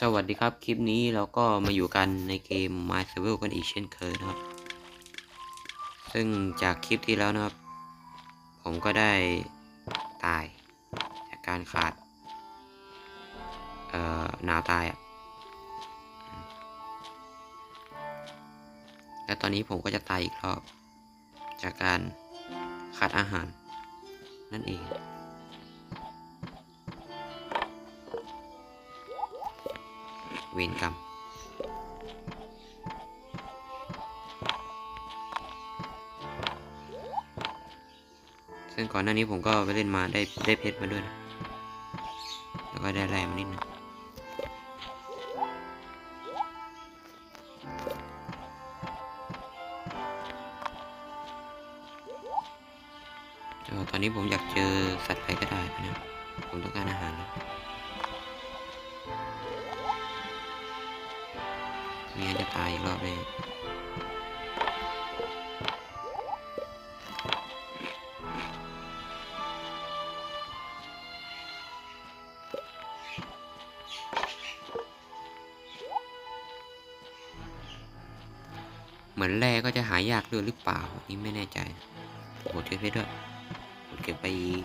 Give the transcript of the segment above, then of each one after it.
สวัสดีครับ คลิปนี้เราก็มาอยู่กันในเกม My Survival กันอีกเช่นเคยนะครับ ซึ่งจากคลิปที่แล้วนะครับ ผมก็ได้ตาย จากการขาด เอ่อหนาวตายอะ และตอนนี้ผมก็จะตายอีกรอบ จากการขาดอาหาร นั่นเอง เวรกรรมซึ่งก่อนหน้านี้ผมก็ไปเล่นมาได้ได้เพชรมาด้วยนะแล้วก็ได้แร่มานิดนึงเออตอนนี้ผมอยากเจอสัตว์อะไรก็ได้นะ มือนแร่ก็จะหายากด้วยหรือเปล่า นี่ไม่แน่ใจโหเก็บไปด้วยโหเก็บไปอีก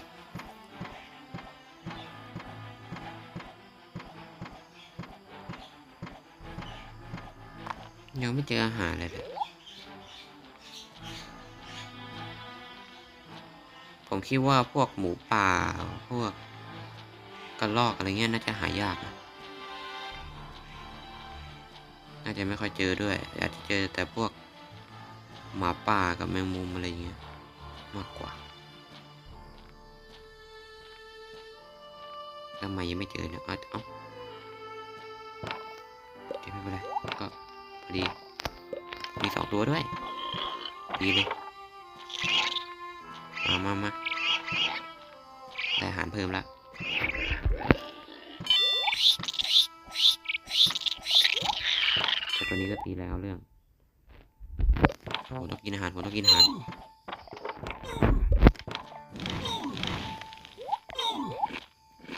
ยังไม่เจออาหารเลยเลยผมคิดว่าพวกหมูป่า พวกกระรอกอะไรเงี้ยน่าจะหายากนะน่าจะไม่ค่อยเจอด้วย อาจจะเจอแต่พวก หมาป่ากับแมงมุมอะไรเงี้ยมากกว่าทำไมยังไม่เจอเนี่ยเอาเอาไม่เป็นไรก็พอดี มีสองตัวด้วย ดีเลย มามามาได้อาหารเพิ่มแล้วแต่ตัวนี้ก็ตีแล้วเรื่อง ผมต้องกินอาหารผมต้องกินอาหาร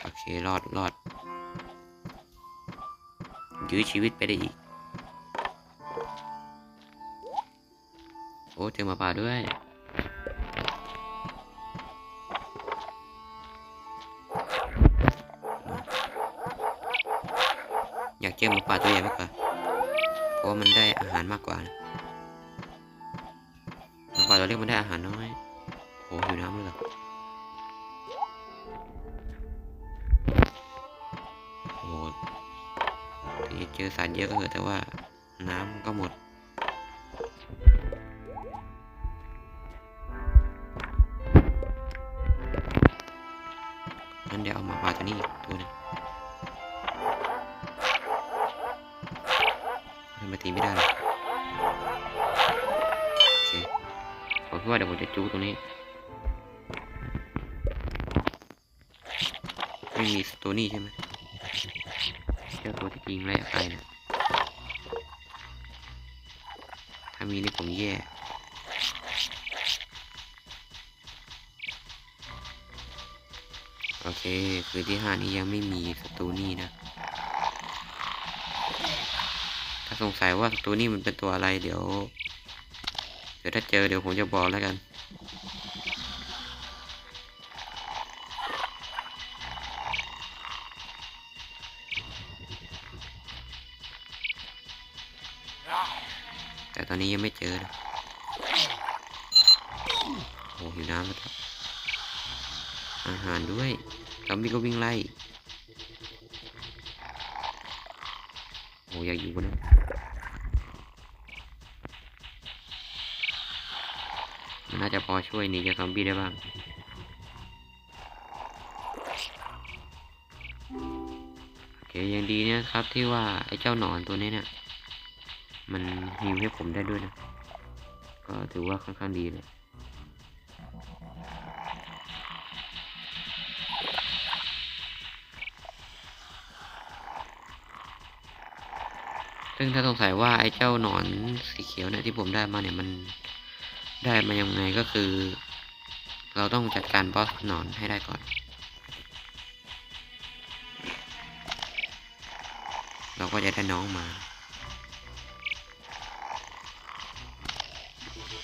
โอเครอดรอดยื้อชีวิตไปได้อีก โอ้เจอมาป่าด้วยอยากเจอหมาป่าตัวใหญ่มากกว่าเพราะว่ามันได้อาหารมากกว่านะ ล็กมันได้อาหารน้อยโอ้หิวน้ำเลยเหรอโอ้เจอสารเยอะก็เถอะแต่ว่าน้ำก็หมดงั้นเดี๋ยวเอาหมาป่าตัวนี้ตัวหนึงทำไมตีไม่ได้ ผมคิดว่าเดี๋ยวผมจะจูตรงนี้ ไม่มีตัวนี้ใช่ไหมเจ้าตัวที่ยิงไล่ไปนะถ้ามีนี่ผมแย่โอเค คืนที่ห้านี้ยังไม่มีสตูนี่นะ ถ้าสงสัยว่าสตูนี่มันเป็นตัวอะไรเดี๋ยว เดี๋ยวถ้าเจอเดี๋ยวผมจะบอกแล้วกัน แต่ตอนนี้ยังไม่เจอนะโอ้หิวน้ำแล้วครับ อาหารด้วยซอมบี้ก็วิ่งไล่โอ้อยากอยู่บนนั้น น่าจะพอช่วยหนีจากซอมบี้ได้บ้างโอเคยังดีเนี่ยครับที่ว่าไอ้เจ้าหนอนตัวนี้เนี่ย มันฮิวให้ผมได้ด้วยนะ ก็ถือว่าค่อนข้างดีเลยซึ่งถ้าสงสัยว่าไอ้เจ้าหนอนสีเขียวเนี่ยที่ผมได้มาเนี่ยมัน ได้มายังไงก็คือ เราต้องจัดการบอสหนอนให้ได้ก่อน เราก็จะได้น้องมา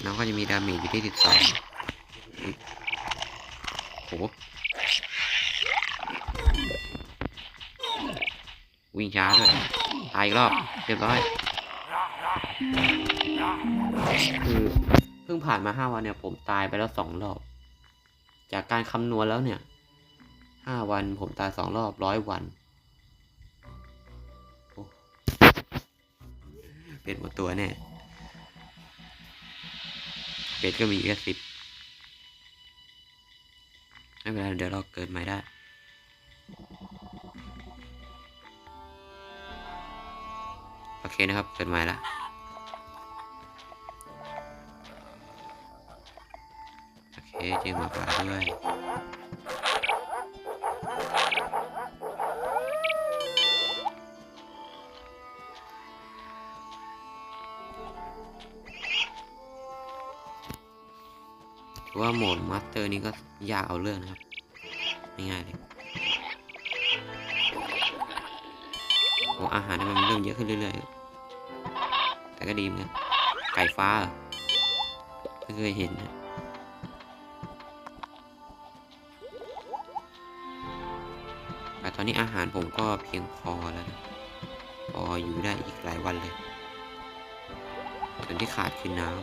น้องก็จะมีดาเมจอยู่ที่สิบสองโหวิ่งช้าด้วยตายอีกรอบ เรียบร้อยคือ งผ่านมาห้าวันเนี่ย ผมตายไปแล้วสองรอบ จากการคำนวณแล้วเนี่ยห้าวันผมตายสองรอบร้อยวันเป็ดหมดตัวแน่เป็ดก็มีแค่สิบไม่เป็นไรเดี๋ยวเราเกิดใหม่ได้โอเคนะครับ เกิดใหม่ละ เคเจอหมาป่าด้วยว่าโหมดมาสเตอร์นี้ก็ยากเอาเรื่องนะครับไม่ง่ายเลยโอ้อาหารมันเริ่มเยอะขึ้นเรื่อยๆ แต่ก็ดีเหมือนกันไก่ฟ้าเหรอไม่เคยเห็นนะ นนี้อาหารผมก็เพียงพอแล้วนะพออยู่ได้อีกหลายวันเลยส่วนที่ขาดคือน้ำ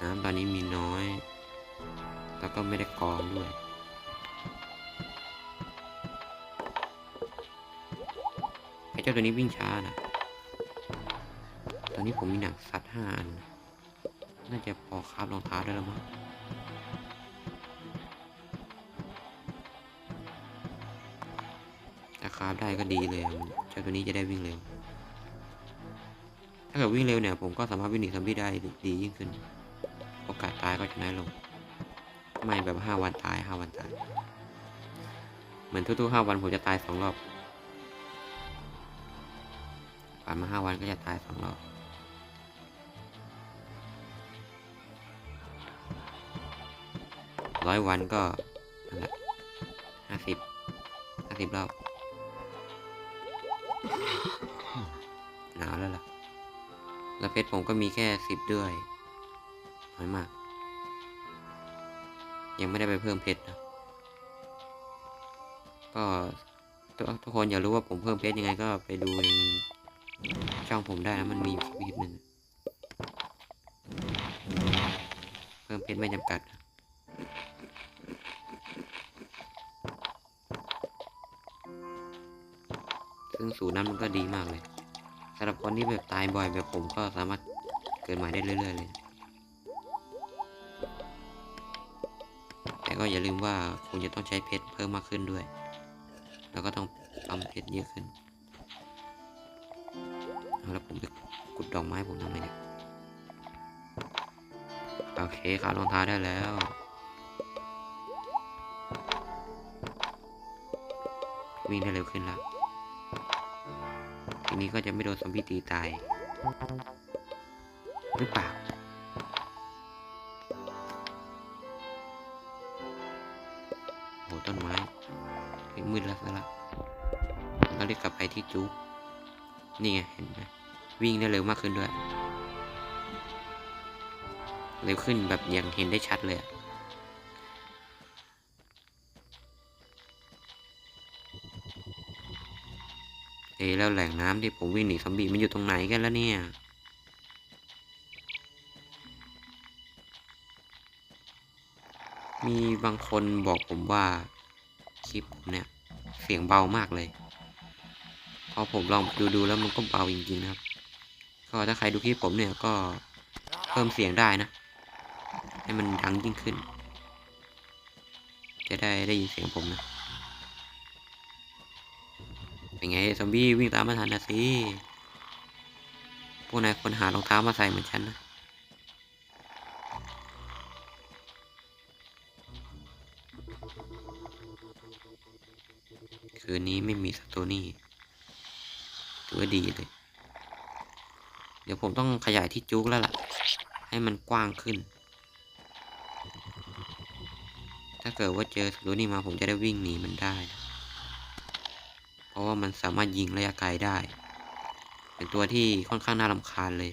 น้ำตอนนี้มีน้อย แล้วก็ไม่ได้กองด้วยไอ้เจ้าตัวนี้วิ่งช้านะตอนนี้ผมมีหนังสัตว์ห้าอัน น่าจะพอคาบรองเท้าได้แล้วมั้ง ได้ก็ดีเลยเจ้าตัวนี้จะได้วิ่งเร็ว ถ้าเกิดวิ่งเร็วเนี่ย ผมก็สามารถวิ่งหนีซอมบี้ได้ดียิ่งขึ้น โอกาสตายก็จะน้อยลง ไม่แบบห้าวันตายห้าวันตาย เหมือนทุกๆห้าวันผมจะตายสองรอบ ผ่านมาห้าวันก็จะตายสองรอบร้อยวันก็นั่นแหละห้าสิบห้าสิบรอบ หนาวแล้วล่ะ แล้วเพชรผมก็มีแค่สิบด้วย น้อยมาก ยังไม่ได้ไปเพิ่มเพชรนะก็ทุกทุกคนอยากรู้ว่าผมเพิ่มเพชรยังไงก็ไปดูในช่องผมได้นะมันมีคลิปหนึ่งเพิ่มเพชรไม่จำกัดนะซึ่งสูตรนั้นมันก็ดีมากเลยำหรับคนที่แบบตายบ่อยแบบผมก็สามารถเกิดใหม่ได้เรื่อยๆเลย แต่ก็อย่าลืมว่าคุณจะต้องใช้เพชรเพิ่มมากขึ้นด้วย แล้วก็ต้องปั๊มเพชรเยอะขึ้นเอาแล้วผมไปกุดดอกไม้ผมทำไมเนี่ย โอเคขาดรองเท้าได้แล้ววิ่งได้เร็วขึ้นแล้ว ทีนี้ก็จะไม่โดนซอมบี้ตีตาย หรือเปล่าโหต้นไม้เฮ้ยมืดแล้วซะละเราเรียกกลับไปที่จุกนี่ไงเห็นไหมวิ่งได้เร็วมากขึ้นด้วย เร็วขึ้นแบบอย่างเห็นได้ชัดเลยอะ แล้วแหล่งน้ำที่ผมวิ่งหนีซอมบี้มันอยู่ตรงไหนกันแล้วเนี่ยมีบางคนบอกผมว่าคลิปผมเนี่ย เสียงเบามากเลย พอผมลองดูดูแล้วมันก็เบาจริงๆนะครับ ก็ถ้าใครดูคลิปผมเนี่ยก็เพิ่มเสียงได้นะ ให้มันดังยิ่งขึ้น จะได้ได้ยินเสียงผมนะ เป็นไงซอมบี้วิ่งตามมาทันนะสิพวกนายควรหารองเท้ามาใส่เหมือนฉันนะคืนนี้ไม่มีสตูนี่ถือว่าดีเลย เดี๋ยวผมต้องขยายที่จุกแล้วล่ะ ให้มันกว้างขึ้น ถ้าเกิดว่าเจอสตูนี่มาผมจะได้วิ่งหนีมันได้นะ ราะว่ามันสามารถยิงระยะไกลได้ เป็นตัวที่ค่อนข้างน่ารำคาญเลย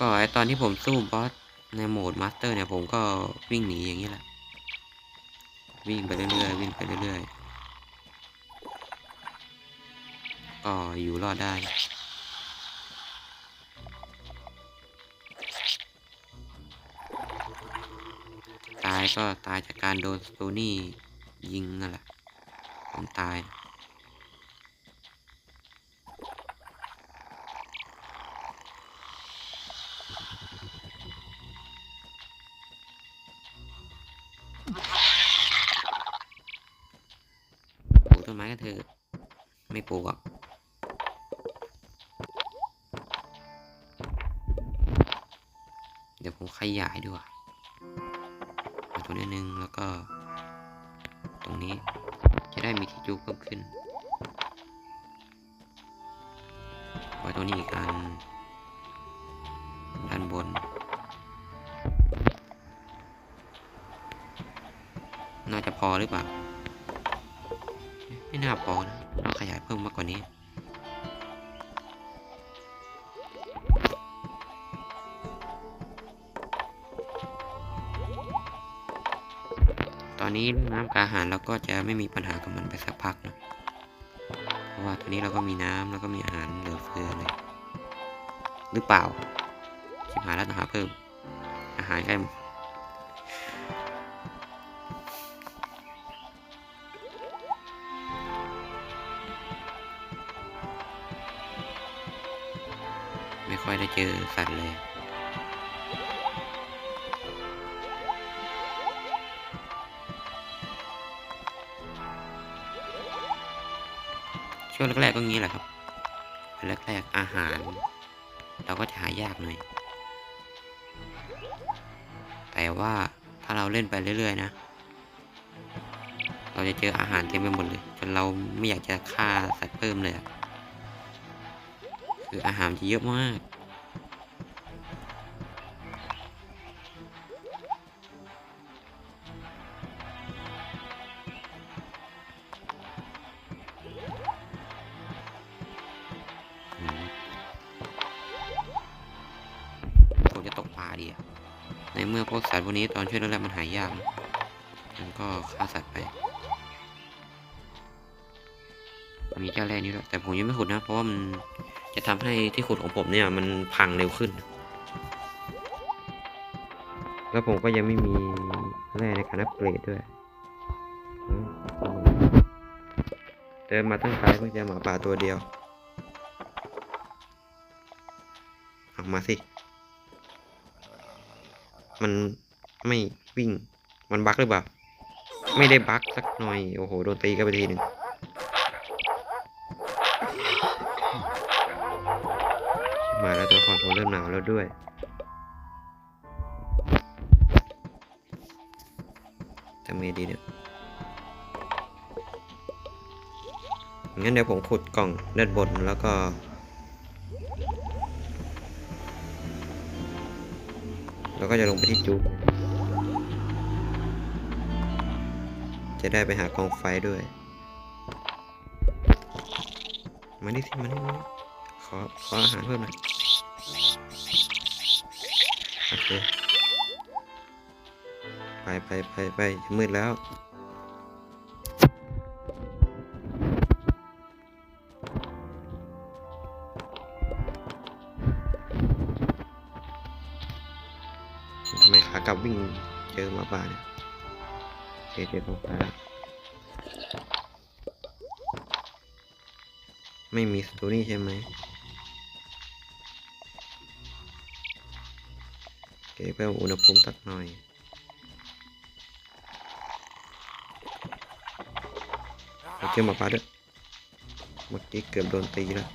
ก็ไอตอนที่ผมสู้บอสในโหมดมาสเตอร์เนี่ยผมก็วิ่งหนีอย่างนี้แหละ วิ่งไปเรื่อยๆ วิ่งไปเรื่อยๆ ก็อยู่รอดได้ ตายก็ตายจากการโดนสตูนี่ยิงนั่นแหละผมตาย ดี๋ยวผมขยายดีกว่าเอาตัวนี้หนึ่งแล้วก็ ตรงนี้จะได้มีที่จูเพิ่มขึ้นไว้ตรงนี้อีกอันด้านบน น่าจะพอหรือเปล่า ไม่น่าพอนะต้องขยายเพิ่มมากกว่านี้ อนนี้น้ำกับอาหารเราก็จะไม่มีปัญหากับมันไปสักพักนะเพราะว่าตอนนี้เราก็มีน้ำแล้วก็มีอาหารเหลือเฟือเลย หรือเปล่าชิบหายแล้วต้องหาเพิ่ม อาหารใกล้ไม่ค่อยได้เจอสัตว์เลย ช่วงแรกๆก็งี้แหละครับแรกๆอาหาร เราก็จะหายากหน่อย แต่ว่าถ้าเราเล่นไปเรื่อย ๆ นะ เราจะเจออาหารเต็มไปหมดเลยจนเราไม่อยากจะฆ่าสัตว์เพิ่มเลยคืออาหารจะเยอะมาก เมื่อพวกสัตว์พวกนี้ตอนช่วยแรกๆมันหายยากมันก็ฆ่าสัตว์ไป มีเจ้าแรกนี้ด้วยแต่ผมยังไม่ขุดนะ เพราะว่ามันจะทำให้ที่ขุดของผมเนี่ยมันพังเร็วขึ้น แล้วผมก็ยังไม่มีแร่ในการอัปเกรดด้วย เดินมาตั้งไกลเพิ่งเจอหมาป่าตัวเดียว ออกมาสิ มันไม่วิ่ง มันบั๊กหรือเปล่า ไม่ได้บั๊กสักหน่อย โอ้โห โดนตีกันไปทีหนึ่งมาแล้วตัวละครผมเริ่มหนาวแล้วด้วย ทำไงดีเนี่ย งั้นเดี๋ยวผมขุดกล่องด้านบนแล้วก็ แล้วก็จะลงไปที่จุ๊บจะได้ไปหากองไฟด้วย มาดิสิมาดิมาดิขอขออาหารเพิ่มหน่อยโอเคไปไปไปไปมืดแล้ว เจอมาป่าเนี่ยโอเคเจอหมาป่าแล้วไม่มีสตูนี่ใช่ไหมโอเคเพิ่มอุณหภูมิสักหน่อยเราเจอมาป่าด้วยเมื่อกี้เกือบโดนตีแล้ว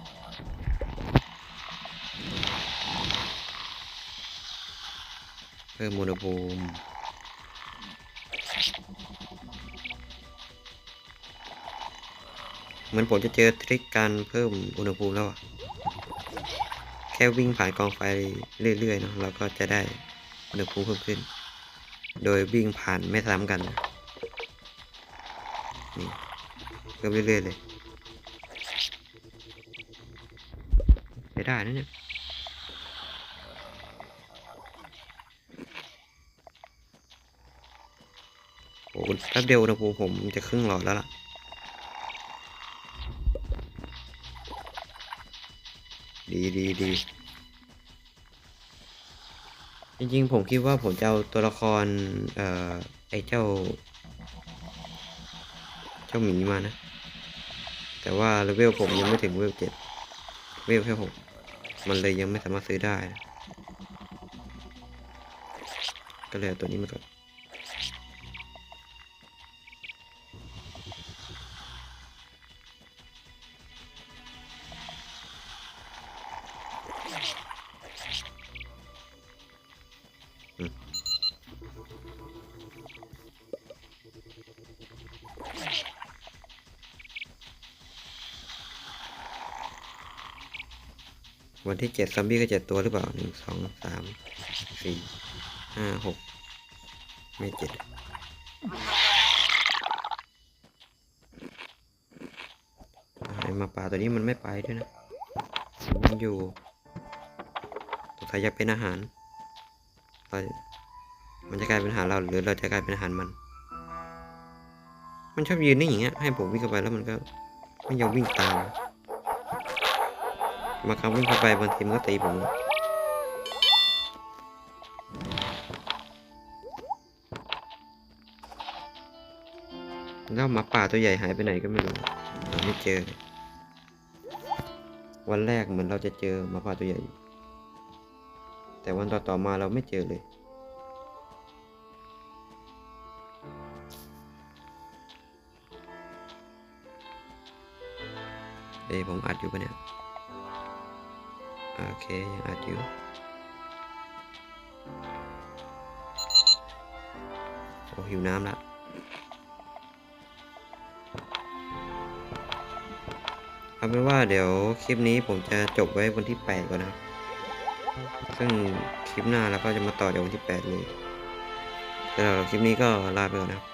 เพิ่มอุณหภูมิ เหมือนผมจะเจอทริคการเพิ่มอุณหภูมิแล้วอะแค่วิ่งผ่านกองไฟเรื่อยๆเนาะเราก็จะได้อุณหภูมิเพิ่มขึ้น โดยวิ่งผ่านไม่ซ้ำกันนะนี่เพิ่มเรื่อยๆเลยใช้ได้นะเนี่ยโอ้โหแป๊บเดียวอุณหภูมิผมจะครึ่งหลอดแล้วล่ะ ดีดีดีจริงๆ ผมคิดว่าผมจะเอาตัวละคร เอ่อ ไอ้เจ้า เจ้าหมีมานะ แต่ว่าเลเวลผมยังไม่ถึงเลเวลเจ็ดเลเวลแค่หกมันเลยยังไม่สามารถซื้อได้ ก็เลยเอาตัวนี้มาก่อน วันที่เจ็ดซอมบี้ก็เจ็ดตัวหรือเปล่าหนึ่งสองสามสี่ห้าหกไม่เจ็ดไอ้หมาป่าตัวนี้มันไม่ไปด้วยนะ มันอยู่สงสัยจะเป็นอาหารเรามันจะกลายเป็นอาหารเราหรือเราจะกลายเป็นอาหารมัน มันชอบยืนนิ่งอย่างเงี้ยให้ผมวิ่งเข้าไปแล้วมันก็ไม่ยอมวิ่งตาม มาครับวิ่งเข้าไปบางทีมันก็ตีผมแล้วหมาป่าตัวใหญ่หายไปไหนก็ไม่รู้หาไม่เจอ วันแรกเหมือนเราจะเจอหมาป่าตัวใหญ่ แต่วันต่อๆมาเราไม่เจอเลยเอ้ยผมอัดอยู่ปะเนี่ย โอเคยังอัดอยู่โอ้หิวน้ำละเอาเป็นว่าเดี๋ยวคลิปนี้ผมจะจบไว้วันที่ 8 ก่อนนะครับซึ่งคลิปหน้าเราก็จะมาต่อเดี๋ยววันที่ 8 เลยสำหรับคลิปนี้ก็ลาไปก่อนนะครับ